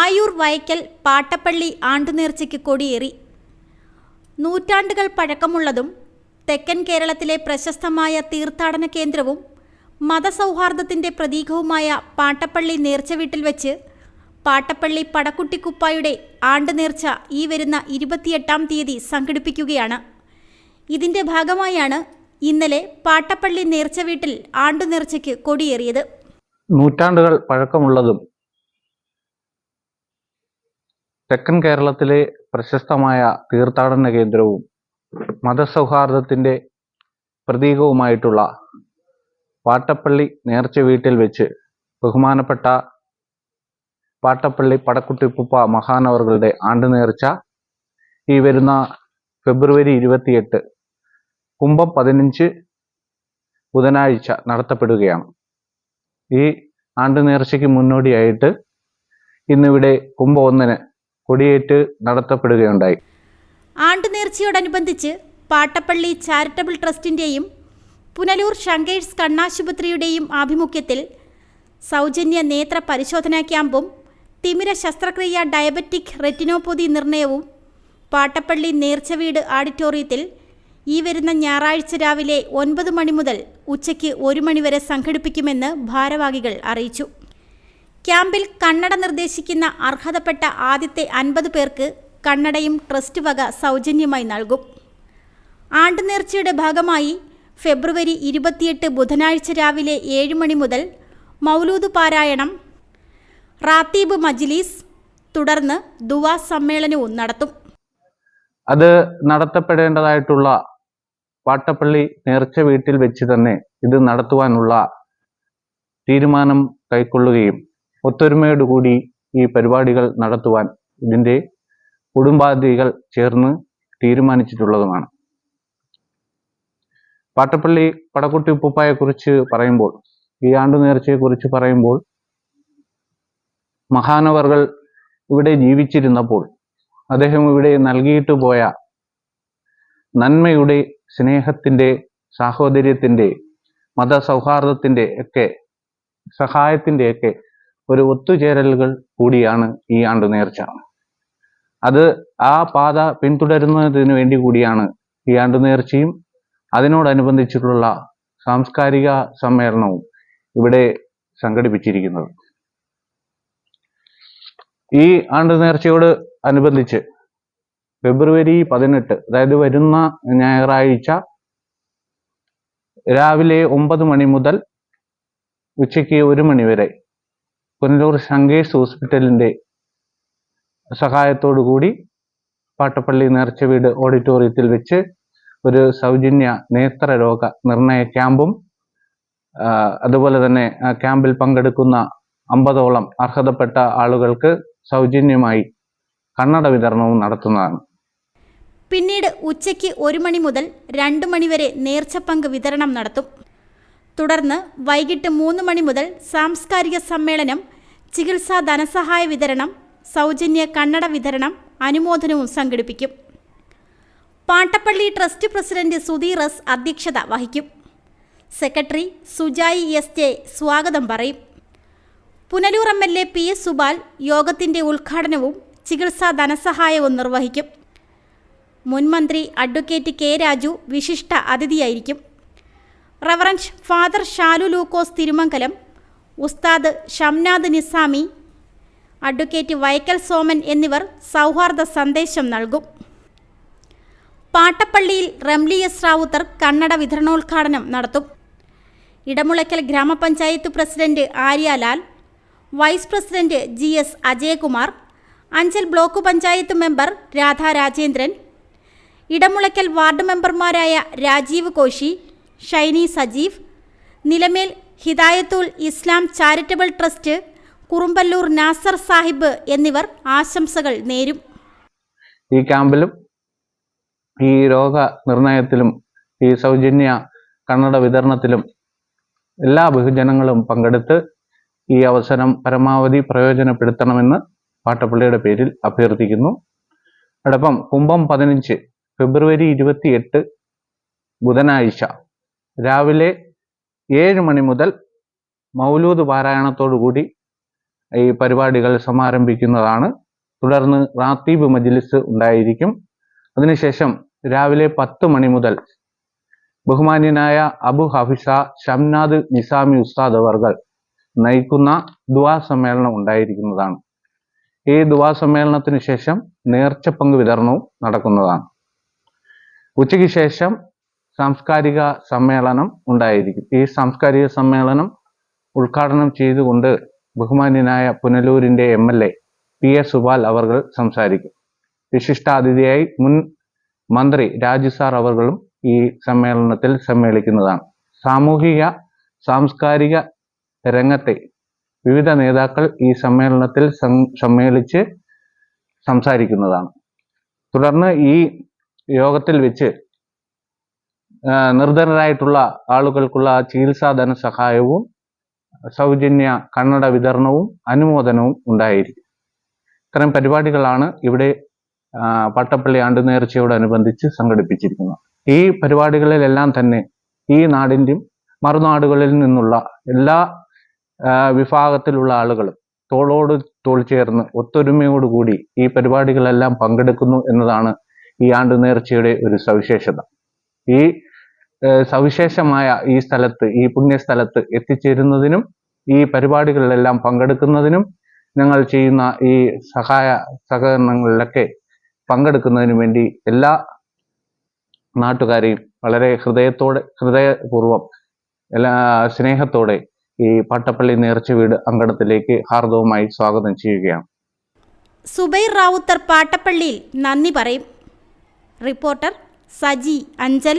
ആയൂർ വയക്കൽ പാട്ടപ്പള്ളി ആണ്ടുനേർച്ചയ്ക്ക് കൊടിയേറി. നൂറ്റാണ്ടുകൾ പഴക്കമുള്ളതും തെക്കൻ കേരളത്തിലെ പ്രശസ്തമായ തീർത്ഥാടന കേന്ദ്രവും മതസൗഹാർദ്ദത്തിന്റെ പ്രതീകവുമായ പാട്ടപ്പള്ളി നേർച്ചവീട്ടിൽ വെച്ച് പാട്ടപ്പള്ളി പടക്കുട്ടിക്കുപ്പായുടെ ആണ്ടുനേർച്ച ഈ വരുന്ന ഇരുപത്തിയെട്ടാം തീയതി സംഘടിപ്പിക്കുകയാണ്. ഇതിന്റെ ഭാഗമായാണ് ഇന്നലെ പാട്ടപ്പള്ളി നേർച്ച വീട്ടിൽ ആണ്ടുനേർച്ചയ്ക്ക് കൊടിയേറിയത്. നൂറ്റാണ്ടുകൾ പഴക്കമുള്ളതും തെക്കൻ കേരളത്തിലെ പ്രശസ്തമായ തീർത്ഥാടന കേന്ദ്രവും മതസൗഹാർദ്ദത്തിന്റെ പ്രതീകവുമായിട്ടുള്ള പാട്ടപ്പള്ളി നേർച്ച വീട്ടിൽ വെച്ച് ബഹുമാനപ്പെട്ട പാട്ടപ്പള്ളി പടക്കുട്ടിപ്പുപ്പ മഹാനവറുകളുടെ ആണ്ട് നേർച്ച ഈ വരുന്ന ഫെബ്രുവരി ഇരുപത്തിയെട്ട് കുംഭം പതിനഞ്ച് ബുധനാഴ്ച നടത്തപ്പെടുകയാണ്. ഈ ആണ്ട് നേർച്ചയ്ക്ക് മുന്നോടിയായിട്ട് ഇന്നിവിടെ കുംഭം ഒന്നിന് കൊടിയേറ്റ് നടത്തപ്പെടുകയുണ്ടായി. ആണ്ടുനേർച്ചയോടനുബന്ധിച്ച് പാട്ടപ്പള്ളി ചാരിറ്റബിൾ ട്രസ്റ്റിന്റെയും പുനലൂർ ഷങ്കേഴ്സ് കണ്ണാശുപത്രിയുടെയും ആഭിമുഖ്യത്തിൽ സൗജന്യ നേത്ര പരിശോധനാ ക്യാമ്പും തിമിര ശസ്ത്രക്രിയ ഡയബറ്റിക് റെറ്റിനോപ്പതി നിർണയവും പാട്ടപ്പള്ളി നേർച്ചവീട് ആഡിറ്റോറിയത്തിൽ ഈ വരുന്ന ഞായറാഴ്ച രാവിലെ ഒൻപത് മണി മുതൽ ഉച്ചയ്ക്ക് ഒരു മണിവരെ സംഘടിപ്പിക്കുമെന്ന് ഭാരവാഹികൾ അറിയിച്ചു. ക്യാമ്പിൽ കണ്ണട നിർദ്ദേശിക്കുന്ന അർഹതപ്പെട്ട ആദ്യത്തെ അൻപത് പേർക്ക് കണ്ണടയും ട്രസ്റ്റ് വക സൗജന്യമായി നൽകും. ആണ്ടുനേർച്ചയുടെ ഭാഗമായി ഫെബ്രുവരി ഇരുപത്തിയെട്ട് ബുധനാഴ്ച രാവിലെ ഏഴ് മണി മുതൽ മൗലൂദ് പാരായണം റാത്തീബ് മജ്ലീസ് തുടർന്ന് ദുവാ സമ്മേളനവും നടത്തും. അത് നടത്തപ്പെടേണ്ടതായിട്ടുള്ള വാട്ടപ്പള്ളി നേർച്ച വീട്ടിൽ വെച്ച് തന്നെ ഇത് നടത്തുവാനുള്ള തീരുമാനം കൈക്കൊള്ളുകയും ഒത്തൊരുമയോടുകൂടി ഈ പരിപാടികൾ നടത്തുവാൻ ഇതിന്റെ കുടുംബാധികൾ ചേർന്ന് തീരുമാനിച്ചിട്ടുള്ളതുമാണ്. പാട്ടപ്പള്ളി പടക്കുട്ടി ഉപ്പുപ്പായെ കുറിച്ച് പറയുമ്പോൾ ഈ ആണ്ടു നേർച്ചയെ കുറിച്ച് പറയുമ്പോൾ മഹാനവർകൾ ഇവിടെ ജീവിച്ചിരുന്നപ്പോൾ അദ്ദേഹം ഇവിടെ നൽകിയിട്ട് പോയ നന്മയുടെ സ്നേഹത്തിന്റെ സാഹോദര്യത്തിന്റെ മതസൗഹാർദ്ദത്തിന്റെ ഒക്കെ സഹായത്തിന്റെ ഒക്കെ ഒരു ഒത്തുചേരലുകൾ കൂടിയാണ് ഈ ആണ്ടു നേർച്ച. അത് ആ പാത പിന്തുടരുന്നതിന് വേണ്ടി കൂടിയാണ് ഈ ആണ്ടു നേർച്ചയും അതിനോടനുബന്ധിച്ചിട്ടുള്ള സാംസ്കാരിക സമ്മേളനവും ഇവിടെ സംഘടിപ്പിച്ചിരിക്കുന്നത്. ഈ ആണ്ട് നേർച്ചയോട് അനുബന്ധിച്ച് ഫെബ്രുവരി പതിനെട്ട് അതായത് വരുന്ന ഞായറാഴ്ച രാവിലെ ഒമ്പത് മണി മുതൽ ഉച്ചയ്ക്ക് ഒരു മണി വരെ പുനലൂർ ശങ്കേഴ്സ് ഹോസ്പിറ്റലിന്റെ സഹായത്തോടു കൂടി പാട്ടപ്പള്ളി നേർച്ച വീട് ഓഡിറ്റോറിയത്തിൽ വെച്ച് ഒരു സൗജന്യ നേത്ര രോഗ നിർണയ ക്യാമ്പും അതുപോലെ തന്നെ ക്യാമ്പിൽ പങ്കെടുക്കുന്ന അമ്പതോളം അർഹതപ്പെട്ട ആളുകൾക്ക് സൗജന്യമായി കണ്ണട വിതരണവും നടത്തുന്നതാണ്. പിന്നീട് ഉച്ചയ്ക്ക് ഒരു മണി മുതൽ രണ്ട് മണിവരെ നേർച്ചപ്പങ്ക് വിതരണം നടത്തും. തുടർന്ന് വൈകിട്ട് മൂന്ന് മണി മുതൽ സാംസ്കാരിക സമ്മേളനം ചികിത്സാ ധനസഹായ വിതരണം സൗജന്യ കണ്ണട വിതരണം അനുമോദനവും സംഘടിപ്പിക്കും. Pattappally trust president Sudheer S അധ്യക്ഷത വഹിക്കും. സെക്രട്ടറി സുജായി എസ് ജെ സ്വാഗതം പറയും. Punalur M L A P S Subal യോഗത്തിന്റെ ഉദ്ഘാടനവും ചികിത്സാ ധനസഹായവും നിർവഹിക്കും. മുൻമന്ത്രി അഡ്വക്കേറ്റ് കെ രാജു വിശിഷ്ട അതിഥിയായിരിക്കും. റവറന്റ് ഫാദർ ഷാലു ലൂക്കോസ് തിരുമംഗലം ഉസ്താദ് ഷംനാദ് നിസാമി അഡ്വക്കേറ്റ് വൈക്കൽ സോമൻ എന്നിവർ സൗഹാർദ്ദ സന്ദേശം നൽകും. പാട്ടപ്പള്ളിയിൽ റംലി എസ് റാവുത്തർ കണ്ണട വിതരണോദ്ഘാടനം നടത്തും. ഇടമുളയ്ക്കൽ ഗ്രാമപഞ്ചായത്ത് president Aryalal vice president G S Ajayakumar Anchal block panchayat member Radha Rajendran Edamulakkal ward മെമ്പർമാരായ രാജീവ് കോശി ഷൈനി സജീവ് നിലമേൽ ഹിദായത്തുൽ ഇസ്ലാം ചാരിറ്റബിൾ ട്രസ്റ്റ് കുറുമ്പല്ലൂർ നാസർ സാഹിബ് എന്നിവർ ആശംസകൾ നേരും. ഈ ക്യാമ്പിലും ഈ രോഗ നിർണയത്തിലും ഈ സൗജന്യ കണ്ണട വിതരണത്തിലും എല്ലാ ബഹുജനങ്ങളും പങ്കെടുത്ത് ഈ അവസരം പരമാവധി പ്രയോജനപ്പെടുത്തണമെന്ന് പാട്ടപ്പള്ളിയുടെ പേരിൽ അഭ്യർത്ഥിക്കുന്നു. അടപ്പം കുംഭം പതിനഞ്ച് ഫെബ്രുവരി ഇരുപത്തിയെട്ട് ബുധനാഴ്ച രാവിലെ ഏഴ് മണി മുതൽ മൗലൂദ് പാരായണത്തോടുകൂടി ഈ പരിപാടികൾ സമാരംഭിക്കുന്നതാണ്. തുടർന്ന് റാത്തീബ് മജ്ലിസ് ഉണ്ടായിരിക്കും. അതിനുശേഷം രാവിലെ പത്ത് മണി മുതൽ ബഹുമാന്യനായ അബു ഹഫിസ ഷംനാദ് നിസാമി ഉസ്താദ് അവർകൾ നയിക്കുന്ന ദുവാ സമ്മേളനം ഉണ്ടായിരിക്കുന്നതാണ്. ഈ ദുവാ സമ്മേളനത്തിന് ശേഷം നേർച്ചപ്പങ്ക് വിതരണവും നടക്കുന്നതാണ്. ഉച്ചയ്ക്ക് ശേഷം സാംസ്കാരിക സമ്മേളനം ഉണ്ടായിരിക്കും. ഈ സാംസ്കാരിക സമ്മേളനം ഉദ്ഘാടനം ചെയ്തുകൊണ്ട് ബഹുമാന്യനായ പുനലൂരിന്റെ M L A P A Subal അവർ സംസാരിക്കും. വിശിഷ്ടാതിഥിയായി മുൻ മന്ത്രി രാജു സാർ അവർകളും ഈ സമ്മേളനത്തിൽ സമ്മേളിക്കുന്നതാണ്. സാമൂഹിക സാംസ്കാരിക രംഗത്തെ വിവിധ നേതാക്കൾ ഈ സമ്മേളനത്തിൽ സമ്മേളിച്ച് സംസാരിക്കുന്നതാണ്. തുടർന്ന് ഈ യോഗത്തിൽ വെച്ച് നിർധനരായിട്ടുള്ള ആളുകൾക്കുള്ള ചികിത്സാ ധനസഹായവും സൗജന്യ കണ്ണട വിതരണവും അനുമോദനവും ഉണ്ടായിരിക്കും. ഇത്തരം പരിപാടികളാണ് ഇവിടെ പട്ടപ്പള്ളി ആണ്ടുനേർച്ചയോടനുബന്ധിച്ച് സംഘടിപ്പിച്ചിരിക്കുന്നത്. ഈ പരിപാടികളിലെല്ലാം തന്നെ ഈ നാടിന്റെയും മറുനാടുകളിൽ നിന്നുള്ള എല്ലാ വിഭാഗത്തിലുള്ള ആളുകളും തോളോട് തോൾ ചേർന്ന് ഒത്തൊരുമയോടുകൂടി ഈ പരിപാടികളെല്ലാം പങ്കെടുക്കുന്നു എന്നതാണ് ഈ ആണ്ടുനേർച്ചയുടെ ഒരു സവിശേഷത. ഈ സവിശേഷമായ ഈ സ്ഥലത്ത് ഈ പുണ്യസ്ഥലത്ത് എത്തിച്ചേരുന്നതിനും ഈ പരിപാടികളിലെല്ലാം പങ്കെടുക്കുന്നതിനും ഞങ്ങൾ ചെയ്യുന്ന ഈ സഹായ സഹകരണങ്ങളിലൊക്കെ പങ്കെടുക്കുന്നതിനു വേണ്ടി എല്ലാ നാട്ടുകാരെയും വളരെ ഹൃദയത്തോടെ ഹൃദയപൂർവം എല്ലാ സ്നേഹത്തോടെ ഈ പട്ടപ്പള്ളി നേർച്ച വീട് അങ്കണത്തിലേക്ക് ഹാർദവുമായി സ്വാഗതം ചെയ്യുകയാണ്. സുബൈർ റാവുത്തർ പാട്ടപ്പള്ളിയിൽ നന്ദി പറയും. റിപ്പോർട്ടർ സജി അഞ്ചൽ.